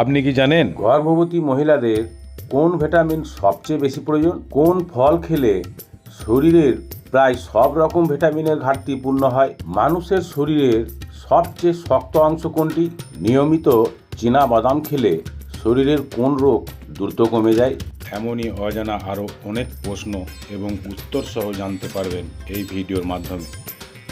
আপনি কি জানেন? গর্ভবতী মহিলাদের কোন ভিটামিন সবচেয়ে বেশি প্রয়োজন? কোন ফল খেলে শরীরের প্রায় সব রকম ভিটামিনের ঘাটতি পূর্ণ হয়? মানুষের শরীরের সবচেয়ে শক্ত অংশ কোনটি? নিয়মিত চীনা বাদাম খেলে শরীরের কোন রোগ দ্রুত কমে যায়? এমনই অজানা আরও অনেক প্রশ্ন এবং উত্তর সহ জানতে পারবেন এই ভিডিওর মাধ্যমে।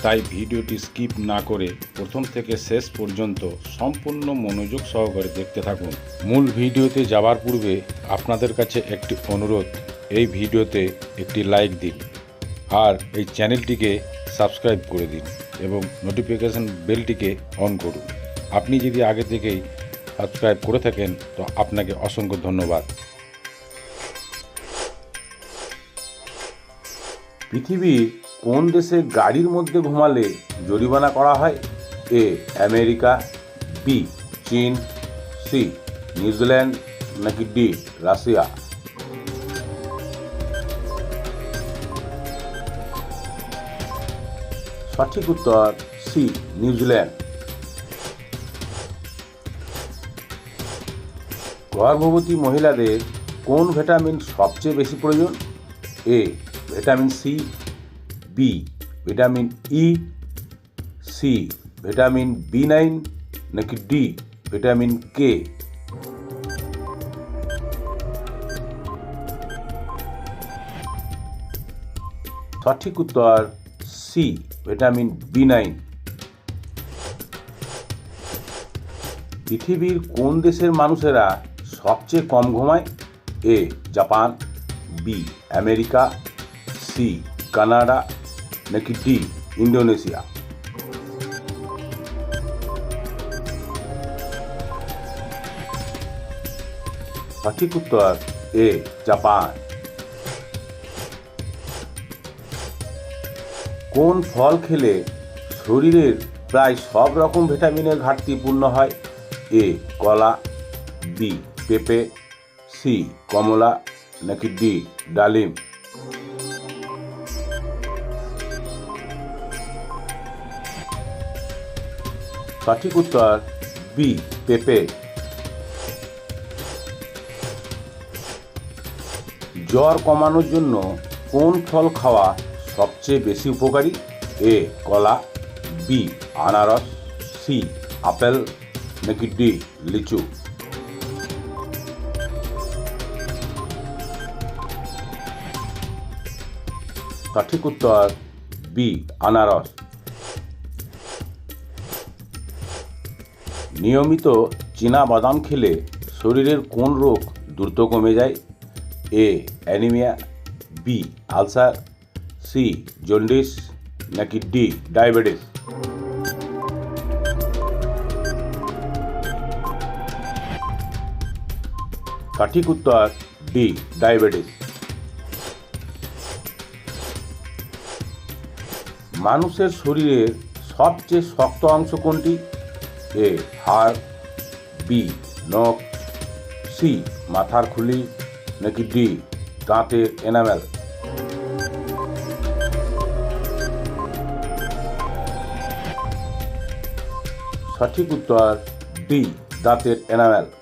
তাই ভিডিওটি স্কিপ না করে প্রথম থেকে শেষ পর্যন্ত সম্পূর্ণ মনোযোগ সহকারে দেখতে থাকুন। মূল ভিডিওতে যাওয়ার পূর্বে আপনাদের কাছে একটি অনুরোধ, এই ভিডিওতে একটি লাইক দিন আর এই চ্যানেলটিকে সাবস্ক্রাইব করে দিন এবং নোটিফিকেশন বেলটিকে অন করুন। আপনি যদি আগে থেকেই সাবস্ক্রাইব করে থাকেন, তো আপনাকে অসংখ্য ধন্যবাদ। পৃথিবীর কোন দেশে গাড়ির মধ্যে ঘুমালে জরিমানা করা হয়? এ, আমেরিকা, বি, চীন, সি, নিউজিল্যান্ড, নাকি ডি, রাশিয়া? সঠিক উত্তর, সি, নিউজিল্যান্ড। গর্ভবতী মহিলাদের কোন ভিটামিন সবচেয়ে বেশি প্রয়োজন? A, vitamin C B vitamin E C vitamin B nine নাকি ডি ভিটামিন কে সঠিক উত্তর সি ভিটামিন বি নাইন পৃথিবীর কোন দেশের মানুষেরা সবচেয়ে কম ঘুমায়? A Japan B America C Canada নাকি ডি ইন্দোনেশিয়া সঠিক উত্তর এ জাপান কোন ফল খেলে শরীরের প্রায় সব রকম ভিটামিনের ঘাটতি পূর্ণ হয়? এ কলা বি পেঁপে সি কমলা নাকি ডি ডালিম। সঠিক উত্তর বি, পেঁপে। জ্বর কমানোর জন্য কোন ফল খাওয়া সবচেয়ে বেশি উপকারী? এ, কলা, বি, আনারস, সি, আপেল, নাকি ডি, লিচু। সঠিক উত্তর বি, আনারস। নিয়মিত চীনা বাদাম খেলে শরীরের কোন রোগ দ্রুত কমে যায়? A, anaemia, B, ulcer, C, jaundice নাকি ডি, ডায়াবেটিস? সঠিক উত্তর, ডি, ডায়াবেটিস। মানুষের শরীরের সবচেয়ে শক্ত অংশ কোনটি? এ হাড় বি নখ সি মাথার খুলি, নাকি ডি দাঁতের এনামেল সঠিক উত্তর ডি দাঁতের এনামেল